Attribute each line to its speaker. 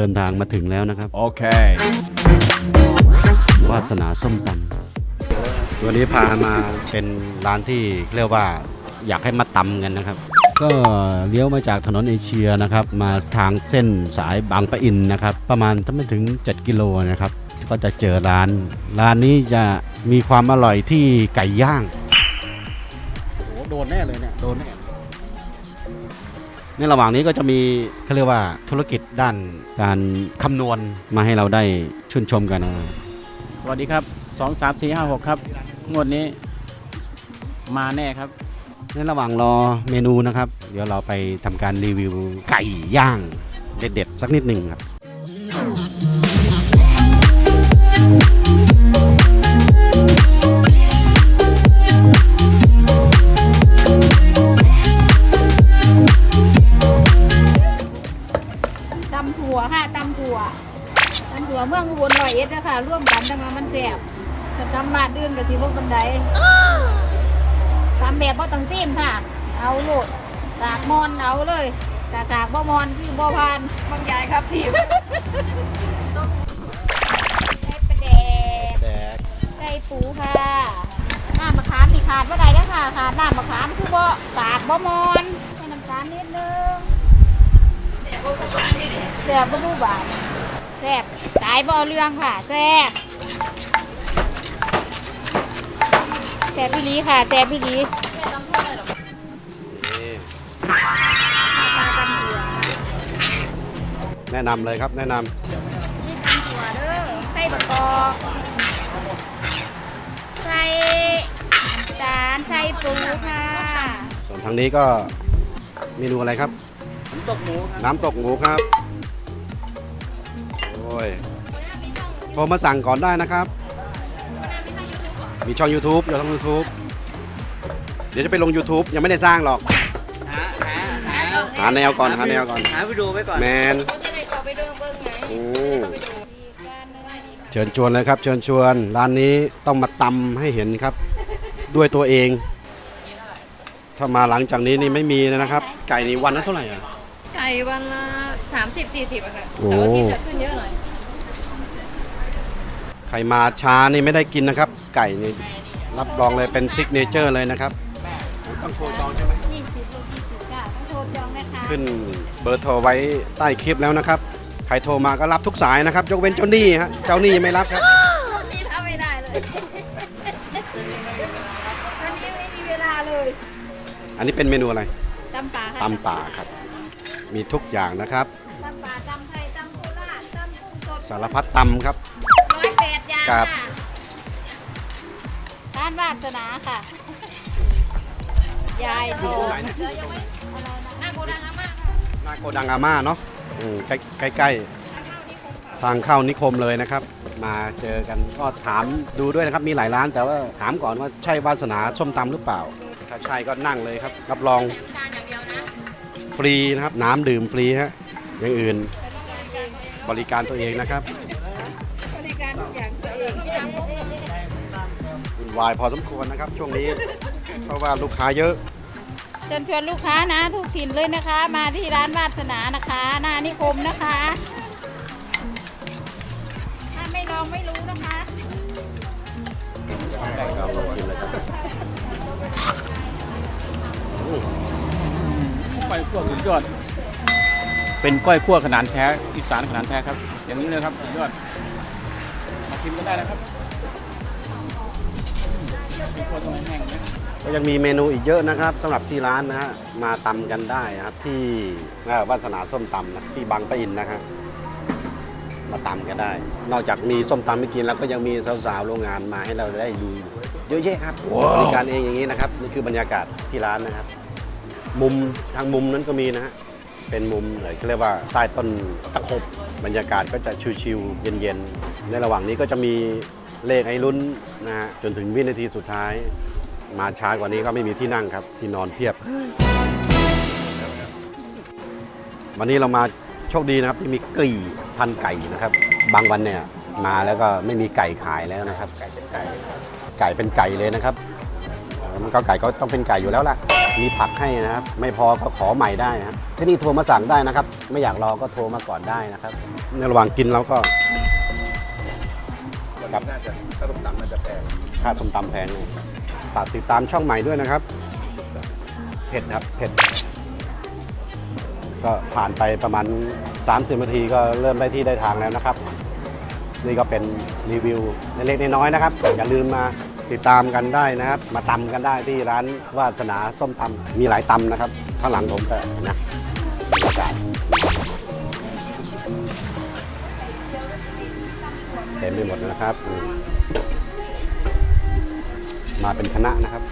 Speaker 1: เดินทางมาถึงแล้วนะครับ
Speaker 2: Okay.
Speaker 1: วาสนาส้มตำวันนี้พามาเป็นร้านที่เรียกว่าอยากให้มาตำกันนะครับ ก็เลี้ยวมาจากถนนเอเชียนะครับ มาทางเส้นสายบางปะอินนะครับ ประมาณถ้าไม่ถึง 7 กิโลนะครับ ก็จะเจอร้าน ร้านนี้จะมีความอร่อยที่ไก่ย่างโอ้โดนแน่เลยเนี่ย โดนแน่ ในระหว่างนี้ก็จะมีเขาเรียกว่าธุรกิจด้านการคำนวณมาให้เราได้ชื่นชมกันนะครับ
Speaker 3: สวัสดีครับ 2 3 4 5 6 ครับ งวดนี้มาแน่ครับ
Speaker 1: ในระหว่างรอเมนูนะครับ เดี๋ยวเราไปทำการรีวิวไก่ย่างเด็ดๆ สักนิดหนึ่งครับ
Speaker 4: องอุบลร้อยเอ็ดนะคะร่วมกันจังมามันแซ่บแต่ตำบาดดื่นกับสีพวกบันไดตำแบบบ่ต้องซีมค่ะ เอาโลดสากมอนเอาเลยแต่สากบ่มอนคือบ่พานบางยายครับทีมใช้ประแดก
Speaker 1: แดก
Speaker 4: ใส่ปูค่ะน้ำมะขามนี่ขาดว่าใดแล้วค่ะขาดน้ำมะขามคือบ่สากบ่มอนให้น้ำตาลนิดนึงแซ่บบ่รู้บาท แซ่บตายบ่เอาเรื่องค่ะแซ่บแซ่บพี่ลีค่ะแซ่บพี่ลี
Speaker 1: นี่
Speaker 4: ปลาตำถั่ว
Speaker 1: แนะนำเลยครับแนะน
Speaker 4: นี่ตำถั่วเด้อใส่บะกอกใส่น้ำตาลใส่ปูค่ะำ
Speaker 1: ส่วนทางนี้ก็เมนูอะไรครับ
Speaker 3: ตกหมูครับ
Speaker 1: น้ำตกหมูครับโอ้ยโทรมาสั่งก่อนได้นะครับ มีช่อง YouTube อยู่ช่อง YouTube เดี๋ยวจะไปลง YouTube ยังไม่ได้สร้างหรอก
Speaker 3: หาหาหา
Speaker 1: หาแนวก่อนหาแนวก่อน
Speaker 3: หาวิดีโอไว้ก่อน
Speaker 1: แมน
Speaker 4: จะได้เข้าไปเดินเบิ่งไง
Speaker 1: โอ้เชิญชวนเลยครับ เชิญชวน ร้านนี้ต้องมาตำให้เห็นครับ ด้วยตัวเอง ถ้ามาหลังจากนี้นี่ไม่มีนะครับ ไก่นี่วันละเท่าไหร่อะ
Speaker 5: ไก่ วันละสามสิบสี่สิบอะค่ะ
Speaker 1: โอ้
Speaker 5: เสาร์อาทิตย์จะขึ้นเยอะหน่อย
Speaker 1: ใครมาช้านี่ไม่ได้กินนะครับ ไก่นี่รับรองเลยเป็นซิกเนเจอร์เลยนะครับ ต้องโทรจองใช่ไหม
Speaker 4: ยี่สิบลูกยี่สิบค่ะต้องโทรจองนะคะ
Speaker 1: ขึ้นเบอร์โทรไว้ใต้คลิปแล้วนะครับ ใครโทรมาก็รับทุกสายนะครับ ยกเว้นเจ้าหนี้ฮะเจ้าหนี้ไม่รับครับ
Speaker 4: นี่ทำไม่ได้เลย ตอนนี้ไม่มีเวลาเลย
Speaker 1: อันนี้เป็นเมนูอะไร
Speaker 4: ตำป่าค่ะ
Speaker 1: ตำป่าครับ มีทุกอย่างนะครับ
Speaker 4: ตำป่าตำไทยตำโคราชตำกุ้งสด
Speaker 1: สารพัดตำครับ
Speaker 4: ร้อยแปดอย่าง
Speaker 1: ครั
Speaker 4: ค่ะ
Speaker 1: บ
Speaker 4: ร้านวาสนาค่ะ ยายโทร
Speaker 1: อยู่ตรงไหนเนี่ย
Speaker 4: หน้าโกดังอาม่า
Speaker 1: หน้าโกดังอาม่าเนาะอืมใกล้ใกล้ๆทางเข้านิคมเลยนะครับ มาเจอกันก็ถามดูด้วยนะครับ มีหลายร้านแต่ว่าถามก่อนว่าใช่วาสนาส้มตำหรือเปล่า ถ้าใช่ก็นั่งเลยครับ รับรอง
Speaker 4: จานอย่างเดียวนะ
Speaker 1: ฟ รีนะครับ น้ำดื่มฟรีฮะอย่างอื่นบริการตัวเองนะครับ
Speaker 4: บริการทุกอย่างตัวเอง
Speaker 1: วุ่นวายพอสมควรนะครับ ช่วงนี้เพราะว่าลูกค้าเยอะ
Speaker 4: เชิญชวนลูกค้านะทุกถิ่นเลยนะคะ มาที่ร้านวาสนานะคะหน้านิคมนะคะ
Speaker 3: ดยอด เป็นก้อยคั่วขนาดแท้อีสานขนาดแท้ครับ อย่างนี้เลยครับสุดยอด มาชิมกันได้นะครับมีคนตรงแห้งๆนะ
Speaker 1: ก็ยังมีเมนูอีกเยอะนะครับสำหรับที่ร้านนะฮะมาตำกันได้นะครับที่เอ่อวาสนาส้มตำนะที่บางปะอินนะครับมาตำกันได้ นอกจากมีส้มตำไม่กินแล้วก็ยังมีสาวๆโรงงานมาให้เราได้ดูเยอะแยะครับบริการเองอย่างนี้นะครับนี่คือบรรยากาศที่ร้านนะครับ มุมทางมุมนั้นก็มีนะฮะเป็นมุมเอ่อเขาเรียกว่าใต้ต้นตะขบบรรยากาศก็จะชิวๆเย็นๆในระหว่างนี้ก็จะมีเลขไอ้ลุ้นนะฮะจนถึงวินาทีสุดท้าย มาช้ากว่านี้ก็ไม่มีที่นั่งครับ ที่นอนเพียบ วันนี้เรามาโชคดีนะครับที่มีกี่พันไก่นะครับ บางวันเนี่ยมาแล้วก็ไม่มีไก่ขายแล้วนะครับ ไก่เป็นไก่ไก่เป็นไก่เลยนะครับ เอ่อมันก็ไก่ก็ต้องเป็นไก่อยู่แล้วล่ะ มีผักให้นะครับ ไม่พอก็ขอใหม่ได้นะครับที่นี่โทรมาสั่งได้นะครับ ไม่อยากรอก็โทรมาก่อนได้นะครับ ในระหว่างกินเราก็
Speaker 2: ครับน่าจะถ้าต้มตำน่าจะแพง
Speaker 1: ค่าส้มตำแพงเลยฝากติดตามช่องใหม่ด้วยนะครับ เผ็ดครับ เผ็ด ก็ผ่านไปประมาณ 30นาทีก็เริ่มได้ที่ได้ทางแล้วนะครับ นี่ก็เป็นรีวิวเล็กๆน้อยๆนะครับ อย่าลืมมา ติดตามกันได้นะครับ มาตำกันได้ที่ร้านวาสนาส้มตำมีหลายตำนะครับ ข้างหลังผมก็นะบรรยากาศเต็มไปหมดนะครับ มาเป็นคณะนะครับ